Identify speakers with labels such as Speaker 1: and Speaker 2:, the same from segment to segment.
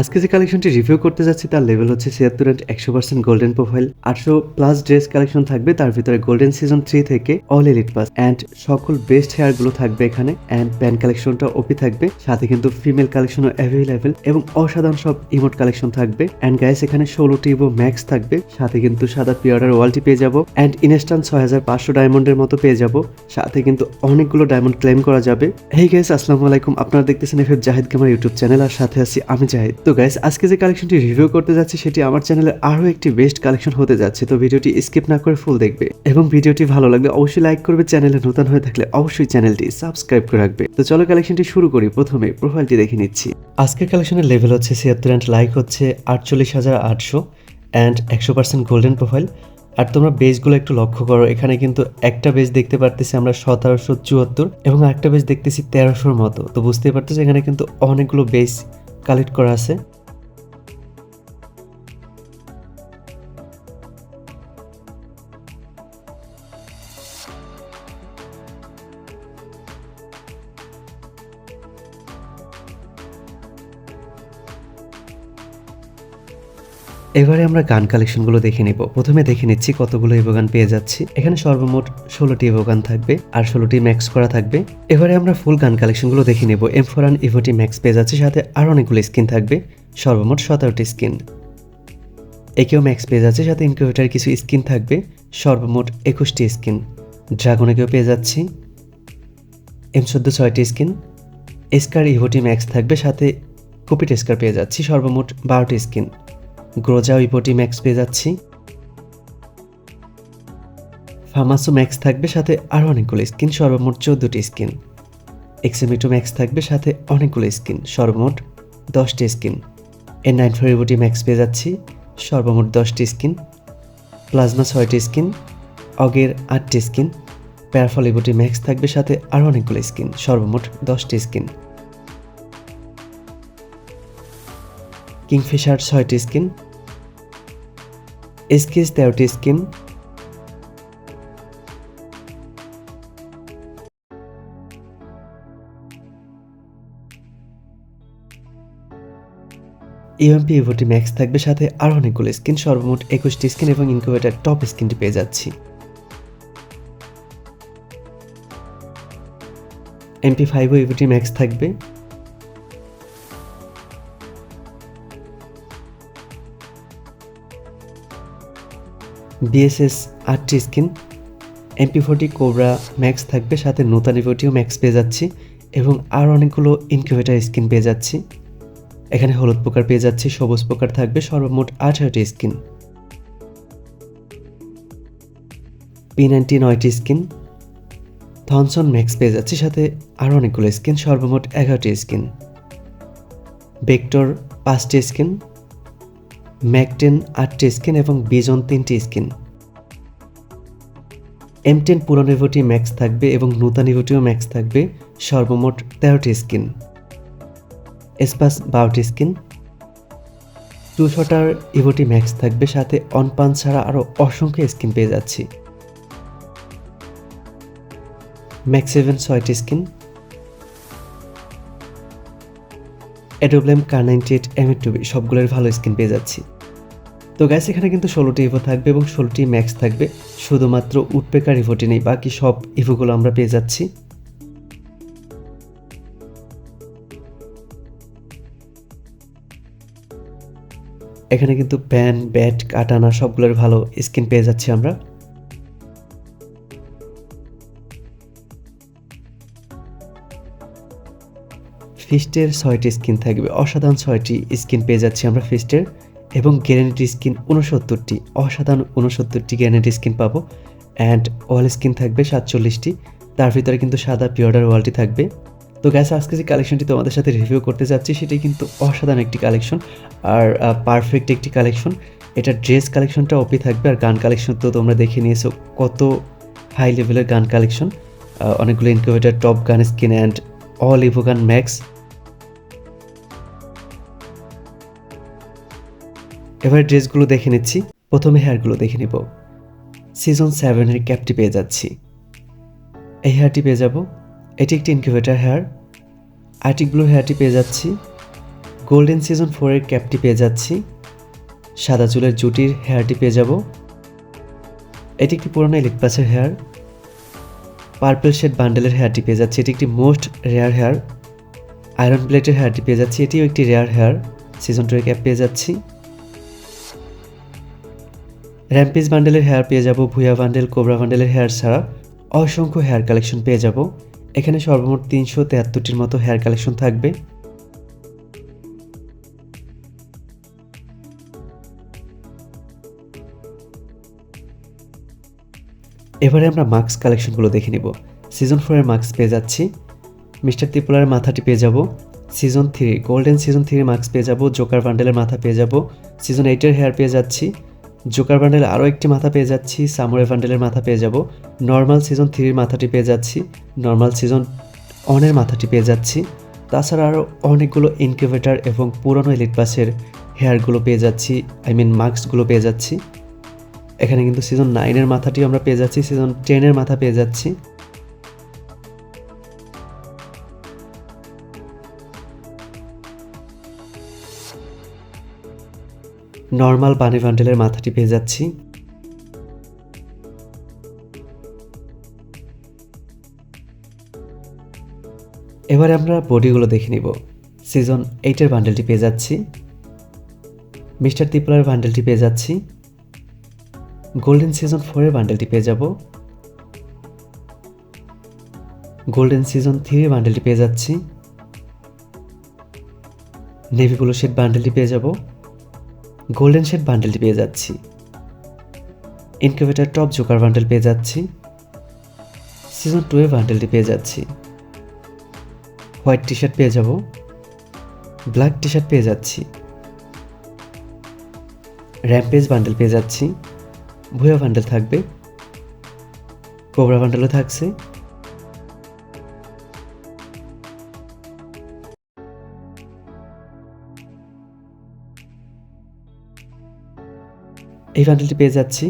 Speaker 1: আজকে যে কালেকশনটি রিভিউ করতে যাচ্ছি, তার লেভেল হচ্ছে ছিয়াত্তর অ্যান্ড একশো পার্সেন্ট গোল্ডেন প্রোফাইল আটশো প্লাস ড্রেস কালেকশন থাকবে, তার ভিতরে গোল্ডেন সিজন থ্রি থেকে অল এলিট পাস অ্যান্ড সকল বেস্ট হেয়ারগুলো থাকবে এখানে। অ্যান্ড প্যান্ট কালেকশনটা ওপি থাকবে। সাথে কিন্তু ফিমেল কালেকশনও অ্যাভেলেবেল এবং অসাধারণ সব ইমোট কালেকশন থাকবে। অ্যান্ড গাইস এখানে ষোলোটি ইভো ম্যাক্স থাকবে। সাথে কিন্তু সাদা পিয়ারার ওয়ালটি পেয়ে যাব। অ্যান্ড ইনস্টান ছয় হাজার পাঁচশো ডায়মন্ডের মতো পেয়ে যাব। সাথে কিন্তু অনেকগুলো ডায়মন্ড ক্লেম করা যাবে। হেই গাইস আসসালামু আলাইকুম। আপনারা দেখতেছেন F Zahid gamer YouTube channel আর সাথে আছি আমি জাহিদ তো গাইস আজকে যে কালেকশনটি রিভিউ করতে যাচ্ছি, সেটি আমার চ্যানেলে আরও একটি বেস্ট কালেকশন হতে যাচ্ছে, তো ভিডিওটি স্কিপ না করে ফুল দেখবে। এবং ভিডিওটি ভালো লাগলে অবশ্যই লাইক করবে চ্যানেলে নতুন হয়ে থাকলে অবশ্যই চ্যানেলটি সাবস্ক্রাইব করে রাখবে। তো চলো কালেকশনটি শুরু করি, প্রথমে প্রোফাইলটি দেখে নিচ্ছি। আজকের কালেকশনের লেভেল হচ্ছে ছিয়াত্তর অ্যান্ড লাইক হচ্ছে আটচল্লিশ হাজার আটশো অ্যান্ড একশো পার্সেন্ট গোল্ডেন প্রোফাইল আর তোমরা বেসগুলো একটু লক্ষ্য করো, এখানে কিন্তু একটা বেস দেখতে পারতেছি আমরা সতেরোশো চুয়াত্তর এবং একটা বেস দেখতেছি তেরোশোর মতো। তো বুঝতেই পারতেছি, এখানে কিন্তু অনেকগুলো বেস কালেক্ট করা আছে। এবারে আমরা গান কালেকশনগুলো দেখে নিব। প্রথমে দেখে নিচ্ছি কতগুলো গান পেয়ে যাচ্ছি। এখানে সর্বমোট ষোলোটি ইভো গান থাকবে আর ষোলোটি ম্যাক্স করা থাকবে। এবারে আমরা ফুল গান কালেকশনগুলো দেখে নেব। এম ফোরান ইভোটি ম্যাক্স পেয়ে যাচ্ছে, সাথে আরও অনেকগুলো স্কিন থাকবে। সর্বমোট সতেরোটি স্কিন একেও ম্যাক্স পেয়ে যাচ্ছে, সাথে ইনকিউবেটার কিছু স্কিন থাকবে। সর্বমোট একুশটি স্কিন ড্রাগনেকেও পেয়ে যাচ্ছি। এম চোদ্দ, ছয়টি স্কিন এসকার ইভোটি ম্যাক্স থাকবে, সাথে কপিট এসকার পেয়ে যাচ্ছি, সর্বমোট বারোটি স্কিন গ্রোজা ইপোটি ম্যাক্স পেয়ে যাচ্ছি। ফার্মাসো ম্যাক্স থাকবে সাথে আরও অনেকগুলো স্কিন, সর্বমোট চোদ্দোটি স্কিন। এক্সেমিটো ম্যাক্স থাকবে সাথে অনেকগুলো স্কিন, সর্বমোট দশটি স্কিন। এ নাইন ফোর ইপোটি ম্যাক্স পেয়ে যাচ্ছি, সর্বমোট দশটি স্কিন। প্লাজমা ছয়টি স্কিন, অগের আটটি স্কিন। প্যারাফল ইপোটি ম্যাক্স থাকবে সাথে আরও অনেকগুলো স্কিন, সর্বমোট দশটি স্কিন। কিংফিশার ছয়টি স্কিন এসকিস তেরোটি স্কিন ইউএমপি ইভোটি ম্যাক্স থাকবে, সাথে আরও অনেকগুলো স্কিন, সর্বমোট একুশটি স্কিন এবং ইনকিউবেটার টপ স্কিনটি পেয়ে যাচ্ছি। এমপি ফাইভও ইভোটি ম্যাক্স থাকবে। বিএসএস আটটি skin MP forty cobra max থাকবে, সাথে নতুন ইভোটিও ম্যাক্স পেয়ে যাচ্ছি এবং আরও অনেকগুলো ইনকিউবেটার স্কিন পেয়ে যাচ্ছি। এখানে হলুদ পোকার পেয়ে যাচ্ছি, সবুজ পোকার থাকবে, সর্বমোট আঠারোটি স্কিন পি নাইনটি নয়টি স্কিন থনসন ম্যাক্স পেয়ে যাচ্ছি, সাথে আরও অনেকগুলো স্কিন সর্বমোট এগারোটি স্কিন বেক্টর পাঁচটি স্কিন ম্যাকটেন আটটি স্কিন এবং বিজন তিনটি স্কিন। এম টেন পুরনো ম্যাক্স থাকবে এবং নূতন ইভোটিও ম্যাক্স থাকবে, সর্বমোট তেরোটি স্কিন। এসপাস বারোটি স্কিন। টু শটার ইভোটি ম্যাক্স থাকবে, সাথে অনপান ছাড়া আরও অসংখ্য স্কিন পেয়ে যাচ্ছি। ম্যাক্স সেভেন ছয়টি স্কিন। অ্যাডোব্লেম কার নাইনটি এইট এম টুবি সবগুলোর ভালো স্কিন পেয়ে যাচ্ছি। তো গ্যাস এখানে কিন্তু ষোলোটি ইভো থাকবে এবং ষোলোটি ম্যাক্স থাকবে। শুধুমাত্র উডপেকার ইভোটি নেই, বাকি সব ইভোগুলো আমরা পেয়ে যাচ্ছি। এখানে কিন্তু প্যান ব্যাট কাটানা সবগুলোর ভালো স্কিন পেয়ে যাচ্ছি আমরা। ফিস্টের ছয়টি স্কিন থাকবে। অসাধারণ ছয়টি স্কিন পেয়ে যাচ্ছি আমরা ফিস্টের এবং গ্যারেন্টি স্কিন উনসত্তরটি অসাধারণ উনসত্তরটি গ্যারেন্টি স্কিন পাবো অ্যান্ড ওয়াল স্কিন থাকবে সাতচল্লিশটি। তার ভিতরে কিন্তু সাদা পিওর্ডার ওয়ালটি থাকবে। তো গ্যাস আজকে যে কালেকশনটি তোমাদের সাথে রিভিউ করতে যাচ্ছি সেটি কিন্তু অসাধারণ একটি কালেকশন আর পারফেক্ট একটি কালেকশন এটা ড্রেস কালেকশনটা ওপি থাকবে আর গান কালেকশন তো তোমরা দেখে নিয়েছো কত হাই লেভেলের গান কালেকশন অনেকগুলো incubator top gun skin and all evo gun max এবার ড্রেসগুলো দেখে নিচ্ছি। প্রথমে হেয়ারগুলো দেখে নিব। সিজন সেভেনের ক্যাপটি পেয়ে যাচ্ছি। এই হেয়ারটি পেয়ে যাব। এটি একটি ইনকিউবেটার হেয়ার আর্টিক ব্লু হেয়ারটি পেয়ে যাচ্ছি। গোল্ডেন সিজন ফোরের ক্যাপটি পেয়ে যাচ্ছি। সাদা চুলের জুটির হেয়ারটি পেয়ে যাব। এটি একটি পুরনো ইলেক পাসের হেয়ার পার্পল শেড বান্ডেলের হেয়ারটি পেয়ে যাচ্ছি। এটি একটি মোস্ট রেয়ার হেয়ার আয়রন প্লেটের হেয়ারটি পেয়ে যাচ্ছি। এটিও একটি রেয়ার হেয়ার সিজন টুয়ের ক্যাপ পেয়ে যাচ্ছি। র্যাম্পিস বান্ডেলের হেয়ার পেয়ে যাব, ভুয়া বান্ডেল কোবরা বান্ডেলের হেয়ার ছাড়া। অসংখ্য হেয়ার কালেকশন পেয়ে যাব। এখানে সর্বমোট তিনশো তেহাত্তরটির মতো হেয়ার কালেকশন থাকবে। এবারে আমরা মাস্ক কালেকশনগুলো দেখে নিব। সিজন ফোরের মাস্ক পেয়ে যাচ্ছি। মিস্টার ত্রিপুলার মাথাটি পেয়ে যাব। Season three golden season three mask পেয়ে যাব। জোকার বান্ডেলের মাথা পেয়ে যাব। সিজন এইটের হেয়ার পেয়ে যাচ্ছি। জোকার বান্ডেল আরও একটি মাথা পেয়ে যাচ্ছি সামুরে বান্ডেলের মাথা পেয়ে যাব, নর্মাল সিজন থ্রির মাথাটি পেয়ে যাচ্ছি, নর্মাল সিজন অনের মাথাটি পেয়ে যাচ্ছি, তাছাড়া আরও অনেকগুলো ইনকিউবেটার এবং পুরনো ইলেক পাসের হেয়ারগুলো পেয়ে যাচ্ছি, আই মিন মাস্কগুলো পেয়ে যাচ্ছি। এখানে কিন্তু সিজন নাইনের মাথাটি আমরা পেয়ে যাচ্ছি, সিজন টেনের মাথা পেয়ে যাচ্ছি। নর্মাল বানি বান্ডেলের মাথাটি পেয়ে যাচ্ছি। এবারে আমরা বডিগুলো দেখে নিব। সিজন এইটের বান্ডেলটি পেয়ে যাচ্ছি। মিস্টার ত্রিপুলার বান্ডেলটি পেয়ে যাচ্ছি। গোল্ডেন সিজন ফোরের বান্ডেলটি পেয়ে যাব। গোল্ডেন সিজন থ্রির বান্ডেলটি পেয়ে যাচ্ছি। নেভি ব্লু শেড বান্ডেলটি পেয়ে যাব। গোল্ডেন শেড বান্ডেলটি পেয়ে যাচ্ছি। ইনকিউবেটার টপ জোকার বান্ডেল পেয়ে যাচ্ছি। সিজন টু এর বান্ডেলটি পেয়ে যাচ্ছি। হোয়াইট টি শার্ট পেয়ে যাব। ব্ল্যাক টি শার্ট পেয়ে যাচ্ছি। র্যাম্পেজ বান্ডেল পেয়ে যাচ্ছি। ভুয়া বান্ডেল থাকবে। কোবরা বান্ডেলও থাকছে। এই বান্ডেলটি পেয়ে যাচ্ছি।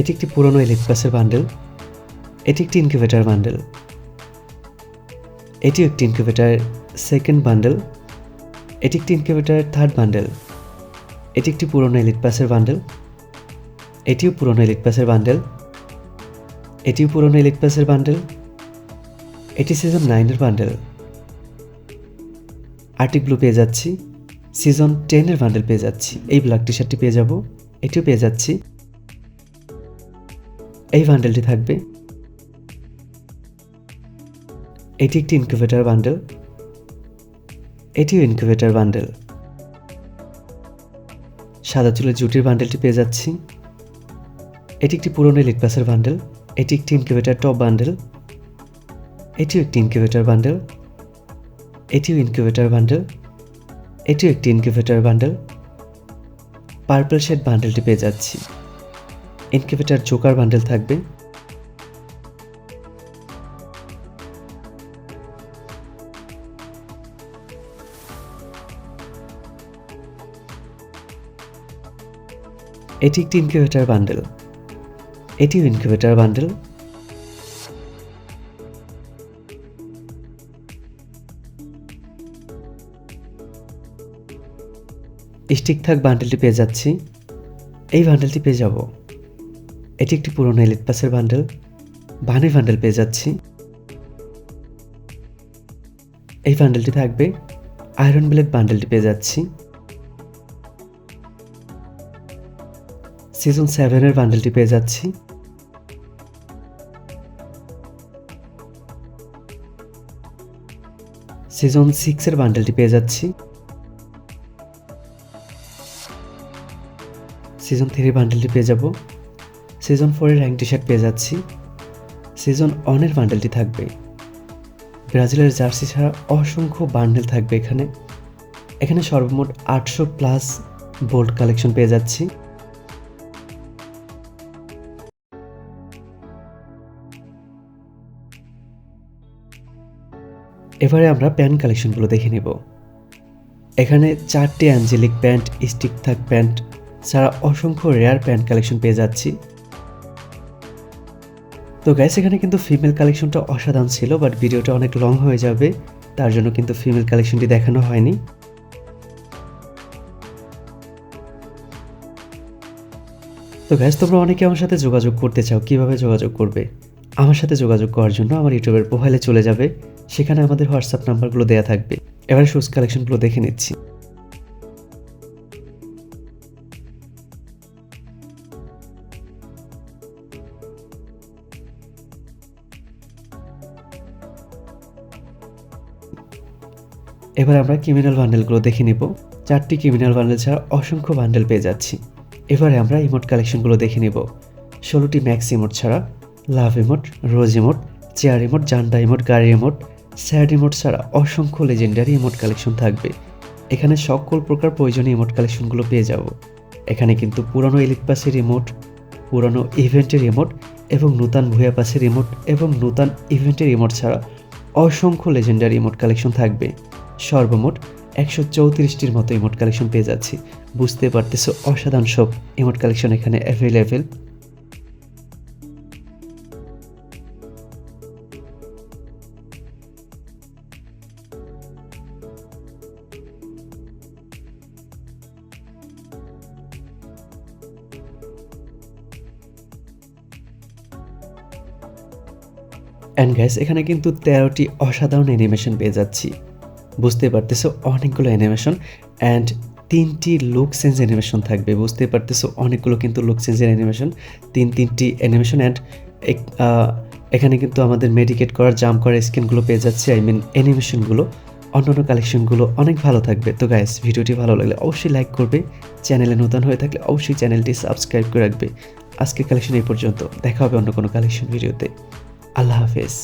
Speaker 1: এটি একটি পুরনো ইলেক পাসের বান্ডেল এটি একটি ইনকিউবেটার বান্ডেল এটিও একটি ইনকিউবেটার সেকেন্ড বান্ডেল এটি একটি ইনকিউবেটার থার্ড বান্ডেল এটি একটি পুরনো এলিট পাসের বান্ডেল এটিও পুরনো এলিট পাসের বান্ডেল এটিও পুরনো এলিট পাসের বান্ডেল এটি সিজন নাইনের বান্ডেল আর্টিক ব্লু পেয়ে যাচ্ছি। সিজন টেনের বান্ডেল পেয়ে যাচ্ছি। এই ব্ল্যাক টি শার্টটি পেয়ে যাব। এটিও পেয়ে যাচ্ছি। এই বান্ডেলটি থাকবে। এটি একটি ইনকিউবেটার বান্ডেল। এটিও ইনকিউবেটার বান্ডেল। সাদা চুলের জুটির বান্ডেলটি পেয়ে যাচ্ছি। এটি একটি পুরনো লিট পাসের বান্ডেল। এটি একটি ইনকিউবেটার টপ বান্ডেল। এটিও একটি ইনকিউবেটার বান্ডেল। এটিও ইনকিউবেটার বান্ডেল। এটিও একটি ইনকিউবেটার বান্ডেল পার্পল শেড বান্ডেলটি পেয়ে যাচ্ছি। ইনকিউবেটার জোকার বান্ডেল থাকবে। এটি একটি ইনকিউবেটার বান্ডেল এটিও ইনকিউবেটার বান্ডেল স্টিক থাক বান্ডেলটি পেয়ে যাচ্ছি। এই বান্ডেলটি পেয়ে যাব। এটি একটি পুরনো এলিট পাসের বান্ডেল বানি বান্ডেল পেয়ে যাচ্ছি। এই বান্ডেলটি থাকবে আয়রন ব্লেড বান্ডেলটি পেয়ে যাচ্ছি। সিজন সেভেনের বান্ডেলটি পেয়ে যাচ্ছি। সিজন সিক্সের বান্ডেলটি পেয়ে যাচ্ছি। সিজন থ্রি বান্ডেলটি পেয়ে যাব। সিজন ফোরের র্যাঙ্ক টি শার্ট পেয়ে যাচ্ছি। সিজন ওয়ানের বান্ডেলটি থাকবে। ব্রাজিলের জার্সি ছাড়া অসংখ্য বান্ডেল থাকবে এখানে। এখানে সর্বমোট আটশো প্লাস বোল্ড কালেকশন পেয়ে যাচ্ছি। এবারে আমরা প্যান্ট কালেকশনগুলো দেখে নেব। এখানে চারটি অ্যাঞ্জেলিক প্যান্ট স্টিক থাক প্যান্ট ছাড়া অসংখ্য রেয়ার প্যান্ট কালেকশন পেয়ে যাচ্ছি। তো গ্যাস এখানে কিন্তু ফিমেল কালেকশনটা অসাধারণ ছিল বাট ভিডিওটা অনেক লং হয়ে যাবে, তার জন্য কিন্তু ফিমেল কালেকশনটি দেখানো হয়নি। তো গ্যাস তোমরা অনেকে আমার সাথে যোগাযোগ করতে চাও, কীভাবে যোগাযোগ করবে? আমার সাথে যোগাযোগ করার জন্য আমার ইউটিউবের প্রোফাইলে চলে যাবে, সেখানে আমাদের হোয়াটসঅ্যাপ নাম্বারগুলো দেওয়া থাকবে। এবার শুজ কালেকশনগুলো দেখে নিচ্ছি। এবার আমরা ক্রিমিনাল বান্ডেলগুলো দেখে নেব। চারটি ক্রিমিনাল বান্ডেল ছাড়া অসংখ্য বান্ডেল পেয়ে যাচ্ছি। এবারে আমরা ইমোট কালেকশনগুলো দেখে নেব। ষোলোটি ম্যাক্স ইমোট ছাড়া love emote rose emote chair emote জান্ডা emote গাড়ি ইমোট স্যাড ইমোট ছাড়া অসংখ্য লেজেন্ডারি ইমোট কালেকশন থাকবে। এখানে সকল প্রকার প্রয়োজনীয় ইমোট কালেকশনগুলো পেয়ে যাব। এখানে কিন্তু পুরনো এলিট পাসের ইমোট পুরনো ইভেন্টের ইমোট এবং নূতন ভুয়া পাসের ইমোট এবং নূতন ইভেন্টের ইমোট ছাড়া অসংখ্য লেজেন্ডারি ইমোট কালেকশন থাকবে। সর্বমোট একশো চৌত্রিশটির মতো ইমোট কালেকশন পেয়ে যাচ্ছি। বুঝতে পারতেছো, অসাধারণ সব ইমোট কালেকশন এখানে অ্যাভেলেবেল অ্যান্ড গ্যাস এখানে কিন্তু তেরোটি অসাধারণ অ্যানিমেশন পেয়ে যাচ্ছি। বুঝতে পারতেছো? অনেকগুলো অ্যানিমেশন অ্যান্ড তিনটি লুক চেঞ্জ অ্যানিমেশন থাকবে, বুঝতে পারতেছো? অনেকগুলো কিন্তু লুক চেঞ্জের অ্যানিমেশন তিন তিনটি অ্যানিমেশন অ্যান্ড এখানে কিন্তু আমাদের মেডিকেট করার জাম করার স্কিনগুলো পেয়ে যাচ্ছে আই মিন অ্যানিমেশনগুলো অন্যান্য কালেকশনগুলো অনেক ভালো থাকবে। তো গাইস ভিডিওটি ভালো লাগলে অবশ্যই লাইক করবে চ্যানেলে নতুন হয়ে থাকলে অবশ্যই চ্যানেলটি সাবস্ক্রাইব করে রাখবে। আজকের কালেকশন এই পর্যন্ত, দেখা হবে অন্য কোনো কালেকশন ভিডিওতে আল্লাহ হাফেজ।